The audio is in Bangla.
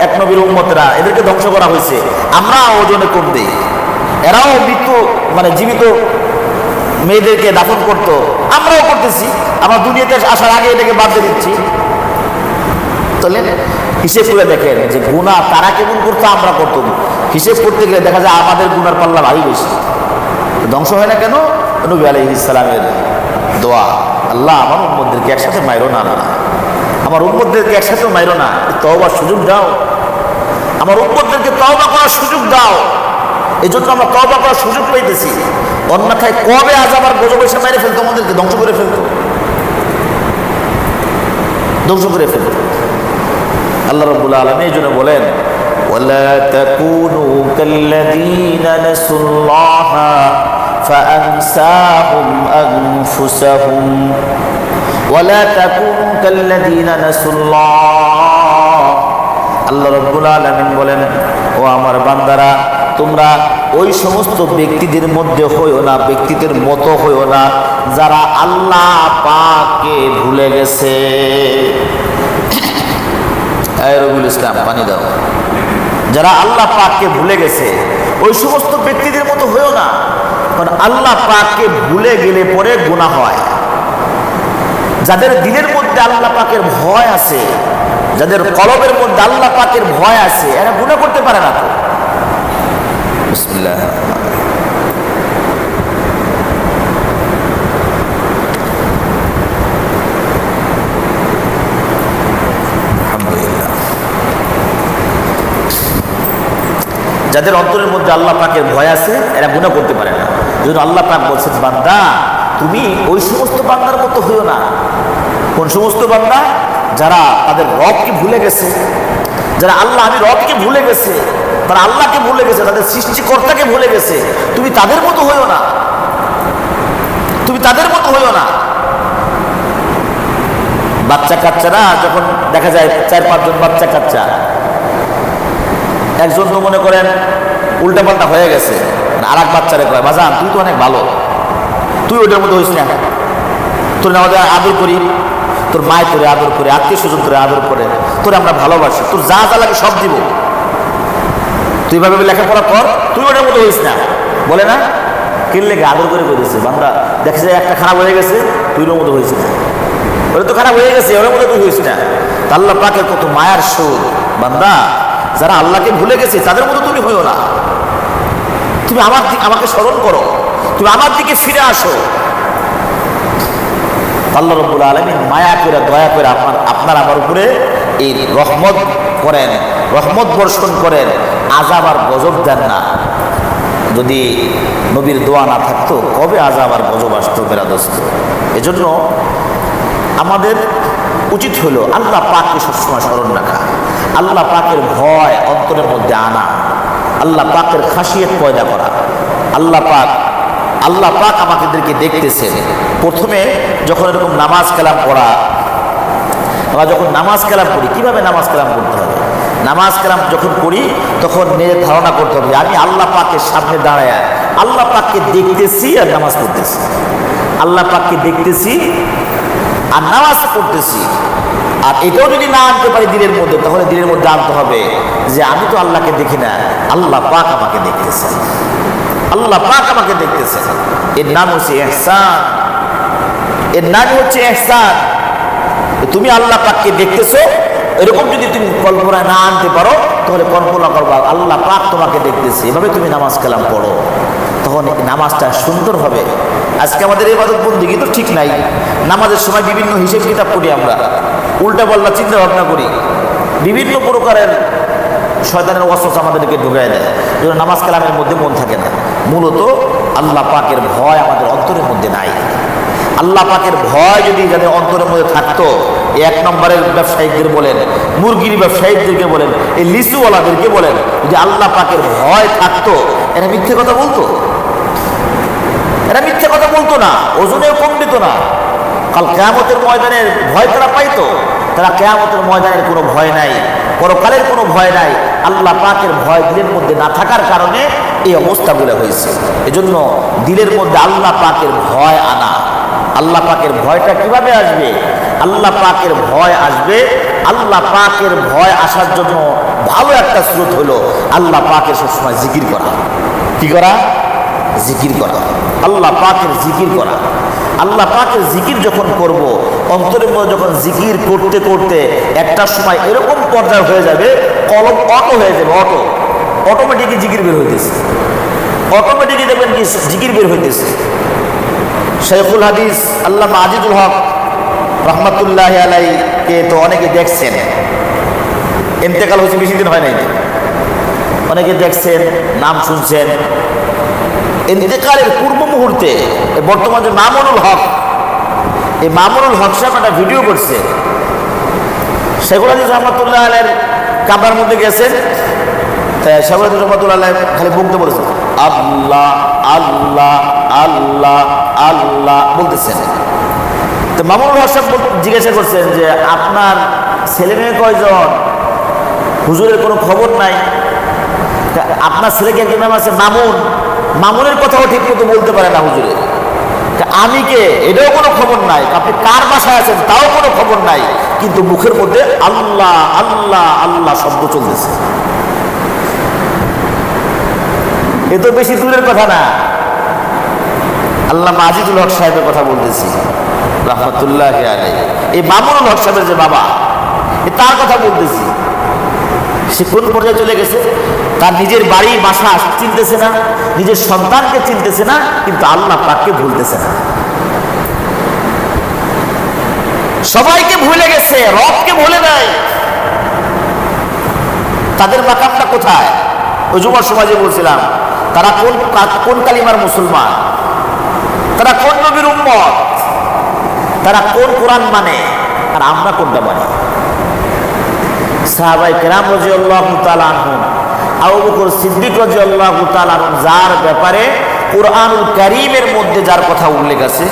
এক নবীর এদেরকে ধ্বংস করা হয়েছে। আমরা ওজনে কম দিই। এরাও মৃত্যু মানে জীবিত মেয়েদেরকে দাফন করতো। আমরাও করতেছি। আমরা দুনিয়াতে আসার আগে এটাকে বাদ দিচ্ছি। তাহলে হিসেব করে দেখেন যে গুণা তারা কেমন করতো, আমরা করতাম। হিসেব করতে গেলে দেখা যায় আমাদের গুনার পাল্লা ভারী বেশি। ধ্বংস হয় না কেন? নবী আলাই ইসলামের দোয়া। আল্লাহ আমার উম্মদেরকে একসাথে মাইরো না না। আমার উম্মদেরকে একসাথে মাইরো না তওবার সুযোগ দাও আমার উম্মদেরকে তওবা করার সুযোগ দাও এই জন্য আমরা তওবা করার সুযোগ পাইতেছি অন্যথায় কবে আজ আবার গজব এসে মেরে ফেলতো আমাদেরকে ধ্বংস করে ফেলতো ধ্বংস করে ফেলতো আল্লাহ রব্বুল আলমী এই জন্য বলেন ولا تكونوا كالذين نسوا الله فأنساهم أنفسهم ওয়ালা তাকুন কাল্লাযীনা নাসুল্লাহ। আল্লাহ রাব্বুল আলামিন বলেন, ও আমার বান্দারা, তোমরা ওই সমস্ত ব্যক্তিদের মধ্যে হইও না, ব্যক্তিদের মতো হইও না, যারা আল্লাহ পাককে ভুলে গেছে। রবিউল ইসলাম, পানি দাও। যারা আল্লাহ পাককে ভুলে গেছে, ওই সমস্ত ব্যক্তিদের মতো হইও না, কারণ আল্লাহ পাককে ভুলে গেলে পরে গুণা হয়। যাদের দিলের মধ্যে আল্লাহ পাকের ভয় আছে যাদের কলবের মধ্যে আল্লাহ পাকের ভয় আছে এরা গুণা করতে পারে না তো। যাদের অন্তরের মধ্যে আল্লাহ পাকের ভয় আছে এরা গুণা করতে পারে না। যদি আল্লাহ পাক বলছেন বান্দা তুমি ওই সমস্ত বান্দার মতো হইও না। কোন সমস্ত বান্দা? যারা তাদের রবকে ভুলে গেছে, যারা আল্লাহ আমি রবকে ভুলে গেছে, তারা আল্লাহকে ভুলে গেছে, তাদের সৃষ্টিকর্তাকে ভুলে গেছে, তুমি তাদের মতো হইও না। তুমি তাদের মতো হইও না। বাচ্চা কাচ্চারা যখন দেখা যায় চার, পাঁচজন বাচ্চা কাচ্চা, একজন তো মনে করেন উল্টাপাল্টা হয়ে গেছে আর এক বাচ্চারে কয়, বাজান, তুই তো অনেক ভালো। তুই ওটার মতো হইস না। তোর না আদর করি, তোর মায় তোরে আদর করে, আত্মীয় স্বজন তোরে আদর করে, তোরে আমরা ভালোবাসি, তোর যা যা লাগে সব দিব। তুই ভাবে লেখাপড়া কর, তুই ওটার মতো হইস না। বলে না? কেন লেগে আদর করে করেছে দেখে যে একটা খারাপ হয়ে গেছে, তুই ওর মতো হয়েছে ওরা তো খারাপ হয়ে গেছে ওর মতো তুই হয়েছিস না। আল্লাহ পাকের কত মায়ার সুর। বান্দা, যারা আল্লাহকে ভুলে গেছে, তাদের মতো তুমি হইও না। তুমি আমার আমাকে স্মরণ করো। তুমি আমার দিকে ফিরে আসো। আল্লাহ রব্বুল আলমিন মায়া করে, দয়া করে আপনার আপনার আমার উপরে এই রহমত করেন, রহমত বর্ষণ করেন, আজাব আর গজব দেন না। যদি নবীর দোয়া না থাকতো, কবে আজাব আর গজব আসতো বেরাদস্ত? এজন্য আমাদের উচিত হলো আল্লাহ পাককে সবসময় স্মরণ রাখা। আল্লাহ পাকের ভয় অন্তরের মধ্যে আনা। আল্লাহ পাকের খাসিয়ত পয়দা করা। আল্লাহ পাক আল্লাহ পাক আমাদেরকে দেখতেছেন। প্রথমে যখন এরকম নামাজ কালাম পড়া, আমরা যখন নামাজ কালাম পড়ি, কীভাবে নামাজ কালাম করতে হবে? নামাজ কালাম যখন পড়ি, তখন নিজের ধারণা করতে হবে আমি আল্লাহ পাকের সামনে দাঁড়ায়, আল্লাহ পাককে দেখতেছি আর নামাজ পড়তেছি। আল্লাহ পাককে দেখতেছি আর নামাজ পড়তেছি। আর এটাও যদি না আনতে পারি দিনের মধ্যে, তাহলে দিনের মধ্যে আনতে হবে যে আমি তো আল্লাহকে দেখি না, আল্লাহ পাক আমাকে দেখতেছে। আল্লাহ পাক আমাকে দেখতেছে। এর নাম হচ্ছে এহসান। এর নাম হচ্ছে এহসান। তুমি আল্লাহ পাককে দেখতেছো, এরকম যদি তুমি কল্পনায় না আনতে পারো, তাহলে কল্পনা করবা আল্লাহ পাক তোমাকে দেখতেছে। এভাবে তুমি নামাজ কালাম পড়ো। তখন নামাজটা সুন্দর হবে। আজকে আমাদের এই বাদক বন্দি কিন্তু ঠিক নাই। নামাজের সময় বিভিন্ন হিসেব কিতাব করি আমরা। উল্টা পাল্লা চিন্তা ভাবনা করি। বিভিন্ন প্রকারের শয়তানের অস্ত্র আমাদেরকে ঢুকায় দেয়। নামাজ কালামের মধ্যে মন থাকে না। মূলত আল্লাহ পাকের ভয় আমাদের অন্তরের মধ্যে নাই। আল্লাহ পাকের ভয় যদি যাদের অন্তরের মধ্যে থাকতো, এক নম্বরের ব্যবসায়িকদের বলেন, মুরগির ব্যবসায়িকদেরকে বলেন, এই লিচুওয়ালাদেরকে বলেন, যদি আল্লাহ পাকের ভয় থাকতো, এরা মিথ্যে কথা বলতো। এরা মিথ্যে কথা বলতো না, ওজনেও কম দিত না। কাল কেয়ামতের ময়দানের ভয় তারা পাইতো, তারা কেয়ামতের ময়দানের কোনো ভয় নাই, পরকালের কোনো ভয় নাই আল্লাহ পাকের ভয় দিলের মধ্যে না থাকার কারণে এই অবস্থাগুলো হয়েছে। এজন্য দিলের মধ্যে আল্লাহ পাকের ভয় আনা। আল্লাহ পাকের ভয়টা কীভাবে আসবে? আল্লাহ পাকের ভয় আসবে। আল্লাহ পাকের ভয় আসার জন্য ভালো একটা স্রোত হলো আল্লাহ পাকের সবসময় জিকির করা। কি করা? জিকির করা। আল্লাহ পাকের জিকির করা। আল্লাহ পাকের জিকির যখন করব, অন্তরের মধ্যে যখন জিকির করতে করতে একটা সময় এরকম পর্যায়ে হয়ে যাবে, কলম অটো হয়ে যাবে, অটো। অটোমেটিকই জিকির বের হইতেছে। অটোমেটিকই দেখবেন কি জিকির বের হইতেছে। শেখুল হাদিস আল্লাহ আজিজুল হক রহমতুল্লাহ আলাইকে তো অনেকে দেখছেন। ইন্তেকাল হয়েছে, বেশি দিন হয় নাই। অনেকে দেখছেন, নাম শুনছেন। ইন্তেকালের পূর্ব মুহূর্তে বর্তমান যে মামুনুল হক, এই মামুনুল হক সাহেব একটা ভিডিও করছে। শেখুল হাদিস রহমতুল্লাহ আলের কাবার মধ্যে গেছেন। হাদিস রহমতুল্লাহ আলাই খালি বলতে বলেছেন আল্লাহ আল্লাহ আল্লাহ আল্লাহ বলতেছেন। তো মামুনুল হক সাহেব জিজ্ঞাসা করছেন যে, আপনার ছেলে মেয়ে কয়জন? হুজুরের কোনো খবর নাই? আপনার ছেলেকে একজন নাম আছে মামুন। মামুনের কথাও ঠিক মতো বলতে পারে না হুজুরে। আমি কে? এটাও কোনো খবর নাই। আপনি কার বাসায় আছেন তাও কোনো খবর নাই। কিন্তু মুখের মধ্যে আল্লাহ আল্লাহ আল্লাহ শব্দ চলতেছে। এ তো বেশি দূরের কথা না। আল্লাহ মাজিদুল হক সাহেবের কথা বলতেছি। রহমতুল্লাহ এই মামুনুল হক সাহেবের যে বাবা তার কথা বলতেছি। সে কোন পর্যায়ে চলে গেছে? তার নিজের বাড়ি বাসা চিনতেছে না, নিজের সন্তানকে চিনতেছে না, কিন্তু আল্লাহ পাককে ভুলতেছে না। সবাইকে ভুলে গেছে, রবকে ভুলে নাই। তাদের মাকামটা কোথায়? ওই যুবর সমাজে বলছিলাম, তারা কোন কোন কালিমার মুসলমান? তারা কোন নবীর উম্মত? তারা কোন কোরআন মানে? আর আমরা কোনটা মানি? সাহাবাই কেরাম রাজি আল্লাহ তালাহুম আবু বকর সিদ্দিক রাজিয়াল্লাহু আল্লাহ যার ব্যাপারে কোরআনুল কারীমের মধ্যে যার কথা উল্লেখ আছে।